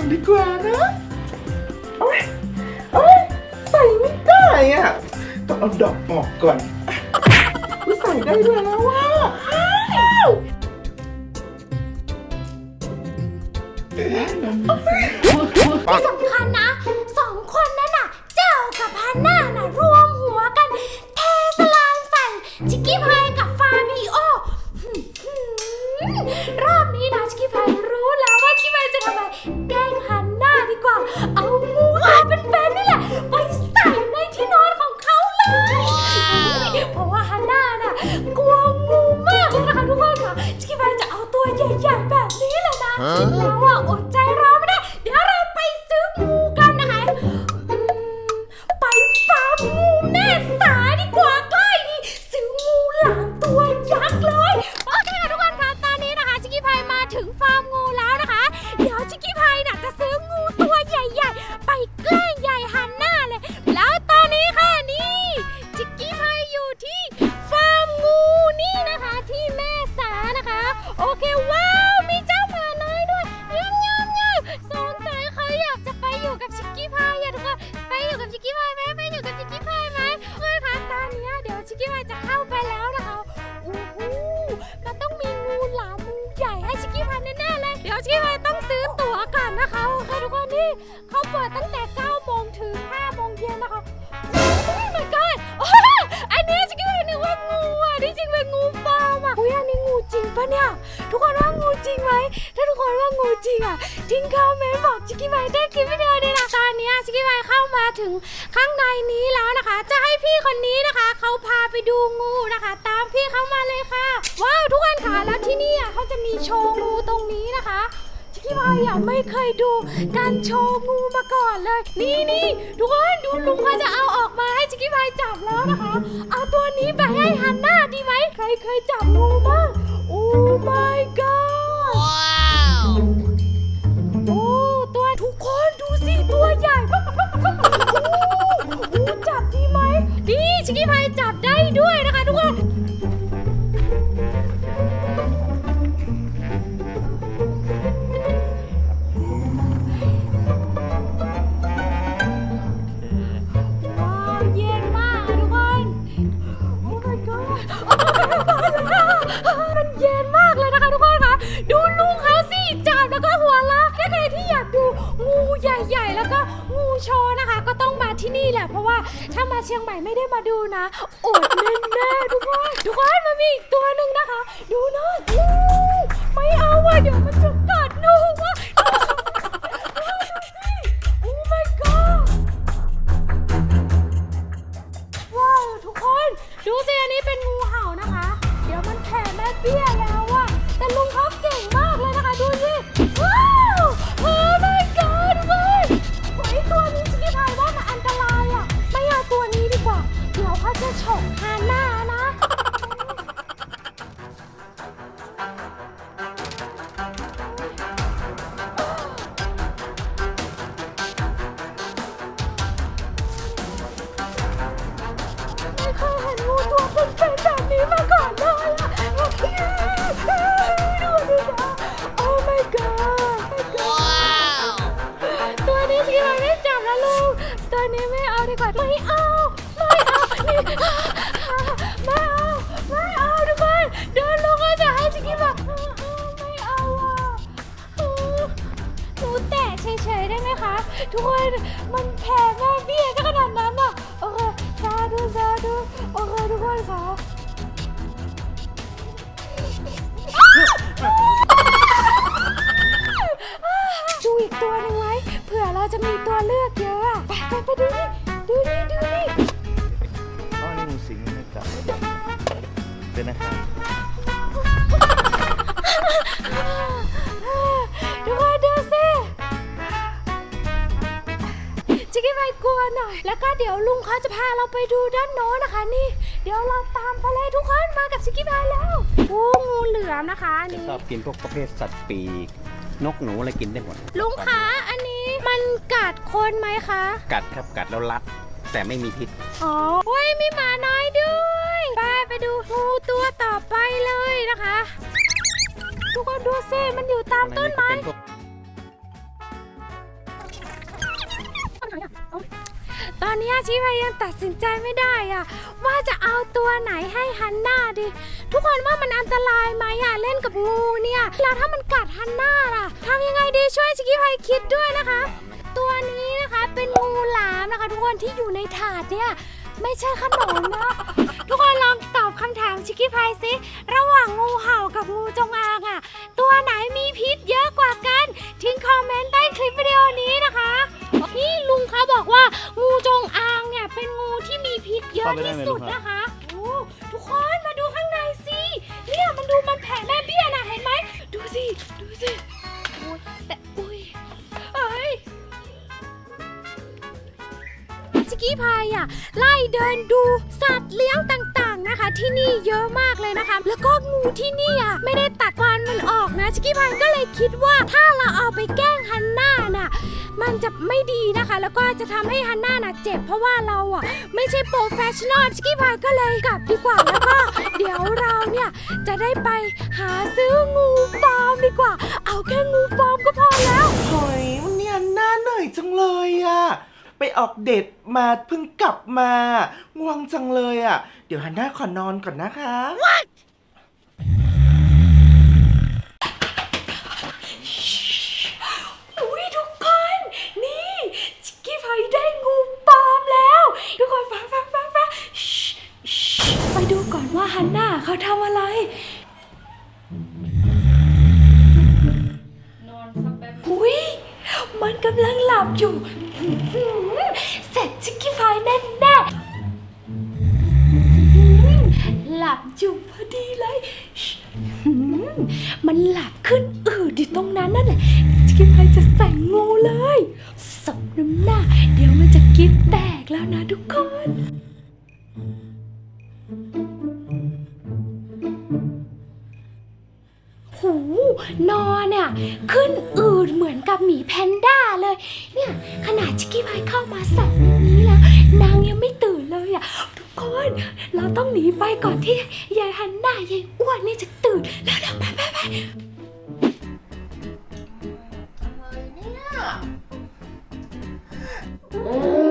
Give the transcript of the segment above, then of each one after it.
ันดีกว่านะโอ๊ยโอ๊ยใส่ไม่ได้อะต้องเอาดอกออกก่อนอุ๊ยใส่ได้ด้ยแล้วว่าที่สำคัญนะสองคนนั้นน่ะเจ้ากับฮันน่า มูจริงอะทิ้งคอมเมนบอกชิคกี้พายได้คลิปวิดีโอด้วยนะตอนนี้ชิคกี้พายเข้ามาถึงข้างในนี้แล้วนะคะ จะให้พี่คนนี้นะคะเขาพาไปดูงูนะคะ ตามพี่เข้ามาเลยค่ะ ว้าวทุกคนค่ะแล้วที่นี่อะเขาจะมีโชว์งูตรงนี้นะคะชิคกี้พายอะไม่เคยดูการโชว์งูมาก่อนเลย นี่นี่ทุกคนดูลุงเขาจะเอาออกมาให้ชิคกี้พายจับแล้วนะคะ เอาตัวนี้ไปให้ฮันน่าดีไหมใครเคยจับงูบ้างโอ้ my god ถ้ามาเชียงใหม่ไม่ได้มาดูนะอดแน่ทุกคนทุกคนมันมีอีกตัวหนึ่งนะคะ ดูนะไม่เอาว่ะเดี๋ยวมันจะ ตอนนี้ไม่เอาดีกว่าไม่เอาไม่เอานี่ไม่เอาไม่เอาทุกคนเดินลงก็จะให้ชิคกี้พาไม่เอาอะหนูแตะเฉยๆได้ไหมคะ ทุกคนมันแผ่แม่เบี้ยจะขนาดนั้น ทุกคนดูสิจิกกี้ไปกลัวหน่อย แล้วก็เดี๋ยวลุงเขาจะพาเราไปดูด้านโน้นนะคะนี่ เดี๋ยวเราตามไปเลยทุกคนมากับชิคกี้พายแล้วโอ้งูเหลือมนะคะอันจะนี้ ชอบกินพวกประเภทสัตว์ปีก นกหนูอะไรกินได้หมดลุงคะอันนี้มันกัดคนไหมคะ กัดครับกัดแล้วรัด แต่ไม่มีพิษ อ๋อโอ้ยมีหมาน้อยด้วย ไปดูงูตัวต่อไปเลยนะคะ ทุกคนดูสิมันอยู่ตามต้นไม้เป็นพวกต้นไม้ตอนนี้ชิคกี้พายยังตัดสินใจไม่ได้อะว่าจะเอาตัวไหนให้ฮันน่าดี ทุกคนว่ามันอันตรายไหมอะเล่นกับงูเนี่ยแล้วถ้ามันกัดฮันน่าล่ะทำยังไงดีช่วยชิคกี้พายคิดด้วยนะคะ ตัวนี้นะคะเป็นงูหลามนะคะ ทุกคนที่อยู่ในถาดเนี่ยไม่ใช่ขนมนะ คำถามชิคกี้พายสิระหว่างงูเห่ากับงูจงอางอะตัวไหนมีพิษเยอะกว่ากัน ทิ้งคอมเมนต์ใต้คลิปวิดีโอนี้นะคะนี่ลุงเขาบอกว่างูจงอางเนี่ยเป็นงูที่มีพิษเยอะที่สุดนะคะโอ้ทุกคนมาดูข้างในสิเนี่ยมันดูมันแผ่แม่เบี้ยนะเห็นไหมดูสิดูสิโอ้ยแต่อุ้ยเอ้ยชิคกี้พายอะไล่เดินดูสัตว์เลี้ยงต่าง นะคะ ที่นี่เยอะมากเลยนะคะ แล้วก็งูที่นี่อะไม่ได้ตัดฟันมันออกนะชิคกี้พายก็เลยคิดว่าถ้าเราเอาไปแกล้งฮันน่าน่ะมันจะไม่ดีนะคะ แล้วก็จะทำให้ฮันน่าน่ะเจ็บเพราะว่าเราอะไม่ใช่โปรเฟชชั่นอลชิคกี้พายก็เลยกลับดีกว่าแล้วก็เดี๋ยวเราเนี่ยจะได้ไปหาซื้องูปลอมดีกว่า เอาแค่งูปลอมก็พอแล้วเฮ้ยวันนี้อันน่าเหนื่อยจังเลยอะ ไปออกเดทมาเพิ่งกลับมาง่วงจังเลยอะเดี๋ยวฮันน่าขอนอนก่อนนะคะ อุ้ยทุกคน นี่ชิคกี้พายได้งูปลอมแล้ว ทุกคนฟังฟังฟังฟังชิชิไปดูก่อนว่าฮันน่าเขาทำอะไรอุ้ยมันกำลังหลับอยู่ อื้อหือเสร็จชิคกี้พายแน่แน่ๆอื้อหือหลับอยู่พอดีเลยชิอื้อหือมันหลับขึ้นอืดอยู่ตรงนั้นนั่นแหละชิคกี้พายจะใส่งูเลยสมน้ำหน้า เดี๋ยวมันจะกินแตกแล้วนะทุกคน หูนอนเนี่ยขึ้นอืดเหมือน กับหมีแพนด้าเลย เนี่ยขนาดชิคกี้พายเข้ามาสองนนี้แล้ว นางยังไม่ตื่นเลยอะทุกคนเราต้องหนีไปก่อนที่ยายฮันน่ายายอ้วนนี่จะตื่นแล้วเราไปไปไปฉั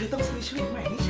ธอต้องซื้อชุดใหม่ให้ฉัน